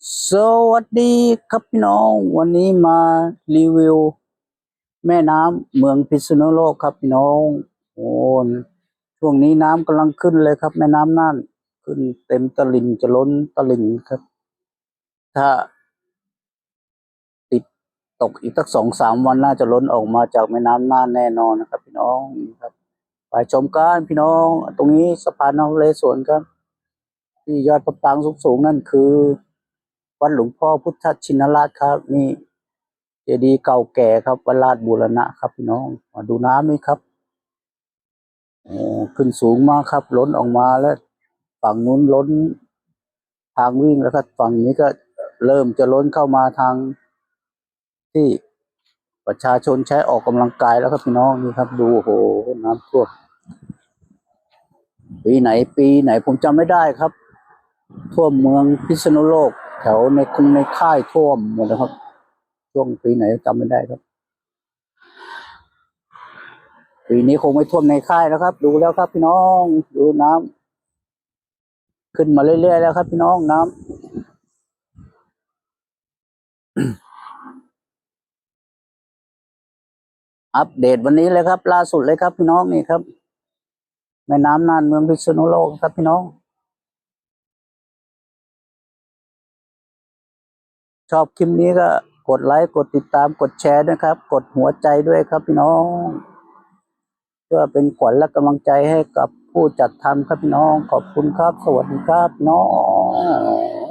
สวัสดีครับพี่น้องวันนี้มารีวิว แม่น้ำเมืองพิษณุโลกครับพี่น้องโอ้ช่วงนี้น้ำกำลังขึ้นเลยครับ แม่น้ำน่านขึ้นเต็มตลิ่งจะล้นตลิ่งครับ ถ้า ติดตกอีกสักสองสามวันน่าจะล้นออกมาจากแม่น้ำน่านแน่นอนนะครับ พี่น้องครับ ไปชมกันพี่น้อง ตรงนี้สะพานนเรศวรครับ ที่ยอดพระปรางสูงๆนั่นคือ วัดหลวงพ่อพุทธชินราชครับ นี่เจดีย์เก่าแก่ครับวัดราชบูรณะครับพี่น้องมาดูน้ำนี่ครับโอ้ขึ้นสูงมากครับ ล้นออกมาแล้ว ฝั่งนู้นล้นทางวิ่งแล้วก็ฝั่งนี้ก็เริ่มจะล้นเข้ามาทางที่ประชาชนใช้ออกกำลังกายแล้วครับพี่น้องนี่ครับ ดูโอ้โหน้ำท่วมปีไหนปีไหนผมจำไม่ได้ครับท่วมเมืองพิษณุโลก แถวในคุงในค่ายท่วมหมดนะครับ ช่วงปีไหนจำไม่ได้ครับ ปีนี้คงไม่ท่วมในค่ายแล้วครับ ดูแล้วครับพี่น้องดูน้ำขึ้นมาเรื่อยๆแล้วครับ พี่น้องน้ำอัปเดตวันนี้เลยครับ ล่าสุดเลยครับ พี่น้องนี่ครับแม่น้ำน่านเมืองพิษณุโลกครับพี่น้อง ชอบคลิปนี้ก็กดไลค์กดติดตามกดแชร์ด้วยครับ กดหัวใจด้วยครับพี่น้อง เพื่อเป็นขวัญและกำลังใจให้กับผู้จัดทำครับพี่น้อง ขอบคุณครับ สวัสดีครับน้อง